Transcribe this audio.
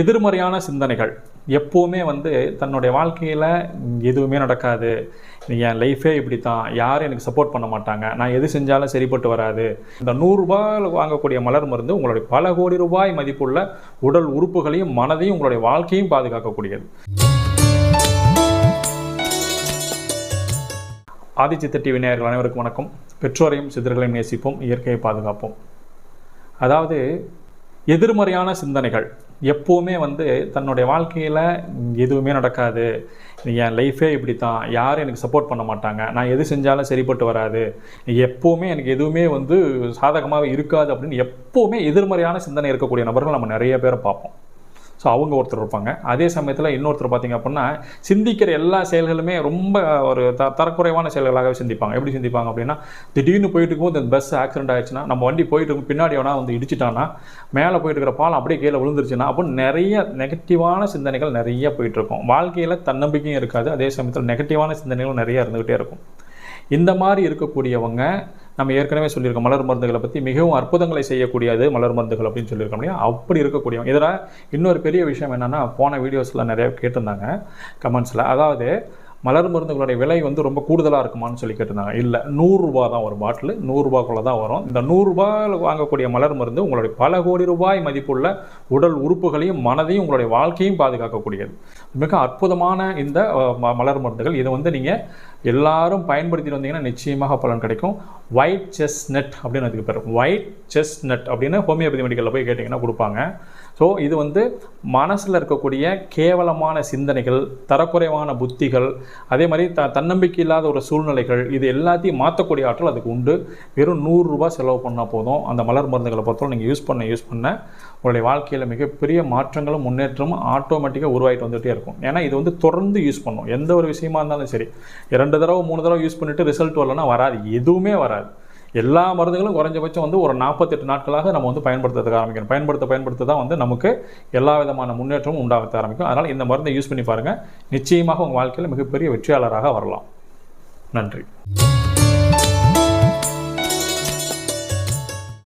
எதிர்மறையான சிந்தனைகள். எப்போவுமே வந்து தன்னுடைய வாழ்க்கையில் எதுவுமே நடக்காது. நீ என் லைஃபே இப்படி தான் யாரும் எனக்கு சப்போர்ட் பண்ண மாட்டாங்க. நான் எது செஞ்சாலும் சரிப்பட்டு வராது. இந்த நூறுரூபாயில் வாங்கக்கூடிய மலர் மருந்து உங்களுடைய பல கோடி ரூபாய் மதிப்புள்ள உடல் உறுப்புகளையும் மனதையும் உங்களுடைய வாழ்க்கையும் பாதுகாக்கக்கூடியது. ஆதிச்சித்த டிவி நேயர்கள் அனைவருக்கும் வணக்கம். பெற்றோரையும் சித்தர்களையும் நேசிப்போம். இயற்கையை பாதுகாப்போம். அதாவது எதிர்மறையான சிந்தனைகள். எப்போவுமே வந்து தன்னுடைய வாழ்க்கையில் எதுவுமே நடக்காது. என் லைஃபே இப்படி தான் யாரும் எனக்கு சப்போர்ட் பண்ண மாட்டாங்க. நான் எது செஞ்சாலும் சரிப்பட்டு வராது. எப்போவுமே எனக்கு எதுவுமே வந்து சாதகமாக இருக்காது அப்படின்னு எப்போவுமே எதிர்மறையான சிந்தனை இருக்கக்கூடிய நபர்கள் நம்ம நிறைய பேரை பார்ப்போம். ஸோ அவங்க ஒருத்தர் இருப்பாங்க. அதே சமயத்தில் இன்னொருத்தர் பார்த்திங்க அப்படின்னா சிந்திக்கிற எல்லா செயல்களுமே ரொம்ப ஒரு த தரக்குறைவான செயல்களாகவே சிந்திப்பாங்க. எப்படி சிந்திப்பாங்க அப்படின்னா திடீர்னு போயிட்டு இருக்கும்போது இந்த பஸ் ஆக்சிடென்ட் ஆயிடுச்சுன்னா நம்ம வண்டி போயிட்டு இருக்கும் பின்னாடி வேணால் வந்து இடிச்சிட்டான்னா மேலே போயிட்டு இருக்கிற பாலம் அப்படியே கீழே விழுந்துருச்சுன்னா அப்போ நிறைய நெகட்டிவான சிந்தனைகள் நிறைய போயிட்டுருக்கும் வாழ்க்கையில் தன்னம்பிக்கையும் இருக்காது. அதே சமயத்தில் நெகட்டிவான சிந்தனைகளும் நிறைய இருந்துகிட்டே இருக்கும். இந்த மாதிரி இருக்கக்கூடியவங்க நம்ம ஏற்கனவே சொல்லியிருக்கோம் மலர் மருந்துகளை பற்றி மிகவும் அற்புதங்களை செய்யக்கூடியது மலர் மருந்துகள் அப்படின்னு சொல்லியிருக்கோம் இல்லையா? அப்படி இருக்கக்கூடியவங்க. இதில் இன்னொரு பெரிய விஷயம் என்னென்னா போன வீடியோஸில் நிறைய கேட்டிருந்தாங்க கமெண்ட்ஸில் அதாவது மலர் மருந்துகளுடைய விலை வந்து ரொம்ப கூடுதலாக இருக்குமான்னு சொல்லி கேட்டிருந்தாங்க. இல்லை நூறுரூபா தான் ஒரு பாட்டில் நூறுரூபாக்குள்ளே தான் வரும். இந்த நூறுரூபாயில் வாங்கக்கூடிய மலர் மருந்து உங்களுடைய பல கோடி ரூபாய் மதிப்புள்ள உடல் உறுப்புகளையும் மனதையும் உங்களுடைய வாழ்க்கையும் பாதுகாக்கக்கூடியது. மிக அற்புதமான இந்த ம- மலர் மருந்துகள். இதை வந்து நீங்கள் எல்லாரும் பயன்படுத்திட்டு வந்தீங்கன்னா நிச்சயமாக பலன் கிடைக்கும். ஒயிட் செஸ் நெட் அப்படின்னு அதுக்கு பேர். ஒயிட் செஸ் நெட் அப்படின்னு ஹோமியோபதி மெடிக்கலில் போய் கேட்டிங்கன்னா கொடுப்பாங்க. ஸோ இது வந்து மனசில் இருக்கக்கூடிய கேவலமான சிந்தனைகள் தரக்குறைவான புத்திகள் அதே மாதிரி த தன்னம்பிக்கை இல்லாத ஒரு சூழ்நிலைகள் இது எல்லாத்தையும் மாற்றக்கூடிய ஆற்றல் அதுக்கு உண்டு. வெறும் நூறுரூபா செலவு பண்ணால் போதும். அந்த மலர் மருந்துகளை பொறுத்தவரை நீங்கள் யூஸ் பண்ண யூஸ் பண்ண உங்களுடைய வாழ்க்கையில் மிகப்பெரிய மாற்றங்களும் முன்னேற்றமும் ஆட்டோமேட்டிக்காக உருவாகிட்டு வந்துகிட்டே இருக்கும். ஏன்னா இது வந்து தொடர்ந்து யூஸ் பண்ணும். எந்த ஒரு விஷயமா இருந்தாலும் சரி. ரெண்டு தடவை மூணு தடவை யூஸ் பண்ணிட்டு ரிசல்ட் வரலன்னா வராது. எதுவுமே வராது. எல்லா மருந்துகளும் குறைஞ்சபட்சம் வந்து ஒரு நாற்பத்தெட்டு நாட்களாக நம்ம வந்து பயன்படுத்துறதுக்கு ஆரம்பிக்கணும். பயன்படுத்த பயன்படுத்த தான் வந்து நமக்கு எல்லா விதமான முன்னேற்றமும் உண்டாக ஆரம்பிக்கும். அதனால் இந்த மருந்தை யூஸ் பண்ணி பாருங்கள் நிச்சயமாக உங்கள் வாழ்க்கையில் மிகப்பெரிய வெற்றியாளராக வரலாம். நன்றி.